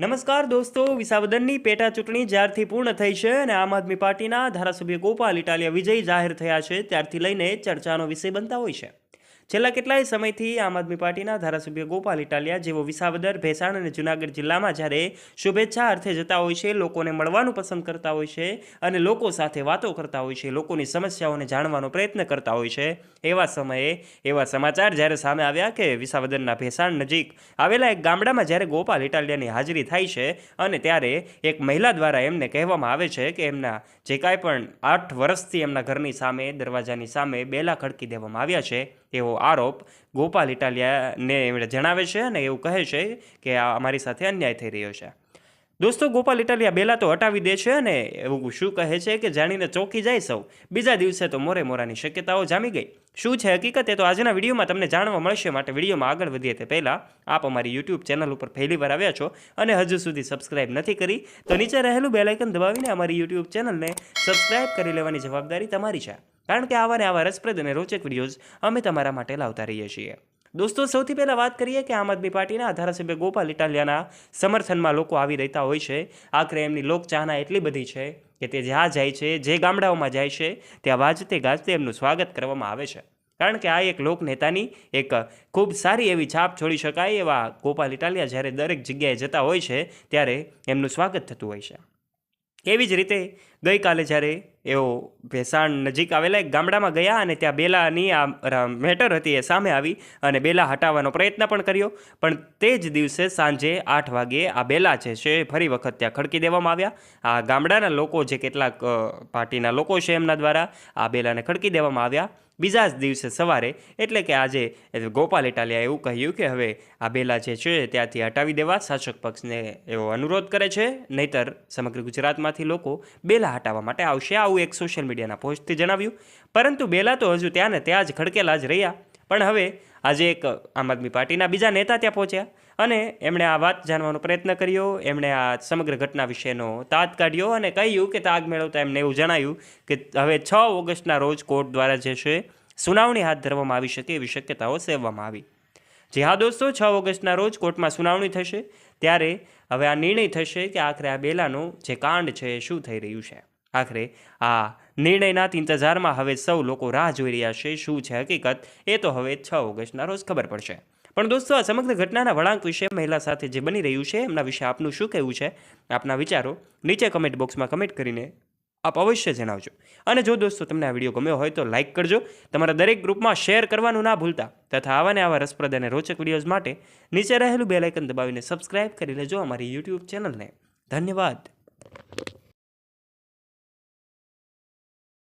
નમસ્કાર દોસ્તો, વિસાવદનની પેટા ચૂંટણી જ્યારથી પૂર્ણ થઈ છે અને આમ આદમી પાર્ટીના ધારાસભ્ય ગોપાલ ઇટાલિયા વિજય જાહેર થયા છે, ત્યારથી લઈને ચર્ચાનો વિષય બનતા હોય છે. છેલ્લા કેટલાય સમયથી આમ આદમી પાર્ટીના ધારાસભ્ય ગોપાલ ઇટાલિયા જેઓ વિસાવદર, ભેસાણ અને જુનાગઢ જિલ્લામાં જ્યારે શુભેચ્છા અર્થે જતા હોય છે, લોકોને મળવાનું પસંદ કરતા હોય છે અને લોકો સાથે વાતો કરતા હોય છે, લોકોની સમસ્યાઓને જાણવાનો પ્રયત્ન કરતા હોય છે. એવા સમયે, એવા સમાચાર જ્યારે સામે આવ્યા કે વિસાવદરના ભેસાણ નજીક આવેલા એક ગામડામાં જ્યારે ગોપાલ ઇટાલિયાની હાજરી થાય છે અને ત્યારે એક મહિલા દ્વારા એમને કહેવામાં આવે છે કે એમના જે કાંઈ પણ આઠ વર્ષથી એમના ઘરની સામે, દરવાજાની સામે બેલા ખડકી દેવામાં આવ્યા છે. એવો આરોપ ગોપાલ ઇટાલિયાને એમણે જણાવે છે અને એવું કહે છે કે આ અમારી સાથે અન્યાય થઈ રહ્યો છે. દોસ્તો, ગોપાલ ઇટાલિયા બેલા તો હટાવી દે છે અને એવું શું કહે છે કે જાણીને ચોકી જાય સૌ. બીજા દિવસે તો મોરે મોરાની શક્યતાઓ જામી ગઈ. શું છે હકીકત? એ તો આજના વિડીયોમાં તમને જાણવા મળશે. માટે વિડીયોમાં આગળ વધીએ તે પહેલાં આપ અમારી યુટ્યુબ ચેનલ ઉપર પહેલી વાર આવ્યા છો અને હજુ સુધી સબસ્ક્રાઇબ નથી કરી, તો નીચે રહેલું બેલાઇકન દબાવીને અમારી યુટ્યુબ ચેનલને સબસ્ક્રાઇબ કરી લેવાની જવાબદારી તમારી છે. કારણ કે આવા ને આવા રસપ્રદ અને રોચક વિડીયોઝ અમે તમારા માટે લાવતા રહીએ છીએ. દોસ્તો, સૌથી પહેલાં વાત કરીએ કે આમ આદમી પાર્ટીના ધારાસભ્ય ગોપાલ ઇટાલિયાના સમર્થનમાં લોકો આવી રહેતા હોય છે. આખરે એમની લોકચાહના એટલી બધી છે કે તે જ્યાં જાય છે, જે ગામડાઓમાં જાય છે, ત્યાં વાજતે ગાજતે એમનું સ્વાગત કરવામાં આવે છે. કારણ કે આ એક લોકનેતાની એક ખૂબ સારી એવી છાપ છોડી શકાય એવા ગોપાલ ઇટાલિયા જ્યારે દરેક જગ્યાએ જતા હોય છે, ત્યારે એમનું સ્વાગત થતું હોય છે. એવી જ રીતે ગઈકાલે જ્યારે એઓ ભેસાણ નજીક આવેલા એક ગામડામાં ગયા અને ત્યાં બેલાની આ મેટર હતી એ સામે આવી અને બેલા હટાવવાનો પ્રયત્ન પણ કર્યો. પણ તે જ દિવસે સાંજે આઠ વાગ્યે આ બેલા છે છે ફરી વખત ત્યાં ખડકી દેવામાં આવ્યા. આ ગામડાના લોકો જે કેટલાક પાર્ટીના લોકો છે એમના દ્વારા આ બેલાને ખડકી દેવામાં આવ્યા. બીજા જ દિવસે સવારે, એટલે કે આજે ગોપાલ ઇટાલિયા એવું કહ્યું કે હવે આ બેલા જે છે ત્યાંથી હટાવી દેવા. શાસક પક્ષને એવો અનુરોધ કરે છે. નહીતર સમગ્ર ગુજરાતમાંથી લોકો બેલા હટાવવા માટે આવશે. આવું એક સોશિયલ મીડિયાના પોસ્ટથી જણાવ્યું. પરંતુ બેલા તો હજુ ત્યાં ને ત્યાં જ ખડકેલા જ રહ્યા. પણ હવે આજે એક આમ આદમી પાર્ટીના બીજા નેતા ત્યાં પહોંચ્યા અને એમણે આ વાત જાણવાનો પ્રયત્ન કર્યો. એમણે આ સમગ્ર ઘટના વિશેનો તાત કાઢ્યો અને કહ્યું કે તાગ મેળવતા એમને એવું જણાયું કે હવે છ ઓગસ્ટના રોજ કોર્ટ દ્વારા જે છે સુનાવણી હાથ ધરવામાં આવી શકે એવી શક્યતાઓ સેવવામાં આવી. જી હા દોસ્તો, છ ઓગસ્ટના રોજ કોર્ટમાં સુનાવણી થશે, ત્યારે હવે આ નિર્ણય થશે કે આખરે આ બેલાનો જે કાંડ છે એ શું થઈ રહ્યું છે. આખરે આ નિર્ણયના ઇંતજારમાં હવે સૌ લોકો રાહ જોઈ રહ્યા છે શું છે હકીકત, એ તો હવે છ ઓગસ્ટના રોજ ખબર પડશે. પણ દોસ્તો, આ સમગ્ર ઘટનાના વળાંક વિશે મહિલા સાથે જે બની રહ્યું છે, એમના વિશે આપનું શું કહેવું છે? આપના વિચારો નીચે કમેન્ટ બોક્સમાં કમેન્ટ કરીને આપ અવશ્ય જણાવજો. અને જો દોસ્તો તમને આ વીડિયો ગમ્યો હોય તો લાઇક કરજો. તમારા દરેક ગ્રુપમાં શેર કરવાનું ના ભૂલતા. તથા આવા ને આવા રસપ્રદ અને રોચક વિડીયોઝ માટે નીચે રહેલું બેલાઇકન દબાવીને સબસ્ક્રાઇબ કરી લેજો અમારી યુટ્યુબ ચેનલને ધન્યવાદ.